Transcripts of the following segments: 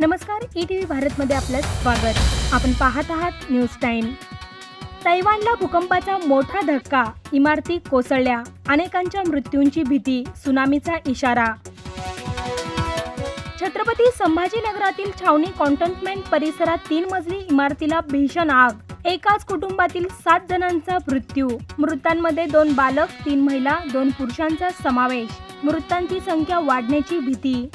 नमस्कार E T V भारतमध्ये आपलं स्वागत. आपण पाहत आहात न्यूज टाइम तैवानला भूकंपाचा मोठा धक्का इमारती कोसळल्या अनेकांच्या मृत्यूंची भीती सुनामीचा इशारा. छत्रपती संभाजीनगरातील छावणी कॉन्टोन्मेंट परिसरात तीन मजली इमारतीला भीषण आग एकाच कुटुंबातील सात जणांचा मृत्यू. मृतांमध्ये दोन बालक तीन महिला दोन पुरुषांचा समावेश. मृतांची संख्या वाढण्याची भीती.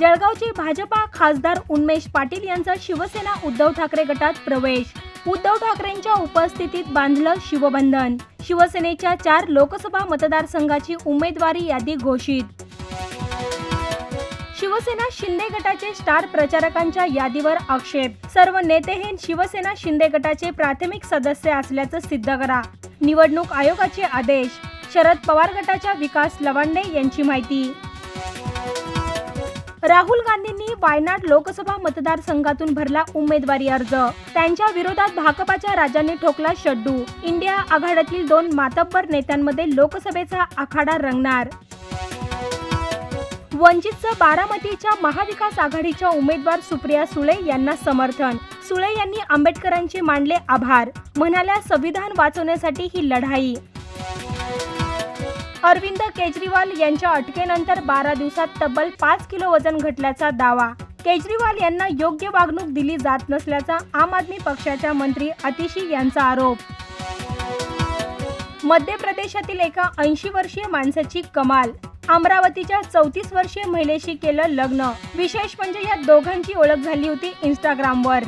जळगावचे भाजपा खासदार उन्मेष पाटील यांचा शिवसेना उद्धव ठाकरे गटात प्रवेश. उद्धव ठाकरेंच्या उपस्थितीत बांधलं शिवबंधन. शिवसेनेच्या चार लोकसभा मतदारसंघाची उमेदवारी यादी घोषित. शिवसेना शिंदे गटाचे स्टार प्रचारकांच्या यादीवर आक्षेप. सर्व नेते हे शिवसेना शिंदे गटाचे प्राथमिक सदस्य असल्याचं सिद्ध करा. निवडणूक आयोगाचे आदेश. शरद पवार गटाच्या विकास लवांडे यांची माहिती. राहुल गांधींनी वायनाड लोकसभा मतदारसंघातून भरला उमेदवारी अर्ज. त्यांच्या विरोधात भाकपाच्या राजांनी ठोकला शड्डू. इंडिया आघाड्यातील दोन मातब्बर नेत्यांमध्ये लोकसभेचा आखाडा रंगणार. वंचितचं बारामतीच्या महाविकास आघाडीच्या उमेदवार सुप्रिया सुळे यांना समर्थन. सुळे यांनी आंबेडकरांचे मानले आभार. म्हणाल्या संविधान वाचवण्यासाठी ही लढाई. अरविंद केजरीवाल यांच्या अटकेनंतर बारा दिवसात तब्बल पाच किलो वजन घटल्याचा दावा. केजरीवाल यांना योग्य वागणूक दिली जात नसल्याचा आम आदमी पक्षाच्या मंत्री अतिशी यांचा आरोप. मध्य प्रदेशातील एका ऐंशी वर्षीय माणसाची कमाल अमरावतीच्या चौतीस वर्षीय महिलेशी केलं लग्न. विशेष म्हणजे या दोघांची ओळख झाली होती इंस्टाग्रामवर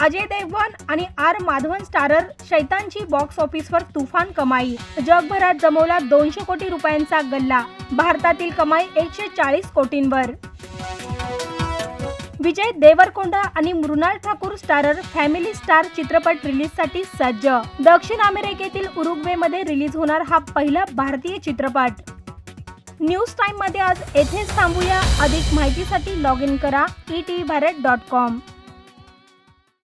अजय देवगण आणि आर माधवन स्टारर शैतानची बॉक्स ऑफिसवर तुफान कमाई. जगभरात जमवला दोनशे कोटी रुपयांचा गल्ला. भारतातील कमाई एकशे चाळीस कोटींवर. विजय देवरकोंडा आणि Mrunal Thakur starrer family star चित्रपट रिलीजसाठी सज्ज. दक्षिण अमेरिकेतील उरुग्वेमध्ये रिलीज होणार हा पहिला भारतीय चित्रपट. न्यूज टाइममध्ये आज येथेच थांबूया. अधिक माहितीसाठी लॉग इन करा e E T Bharat dot com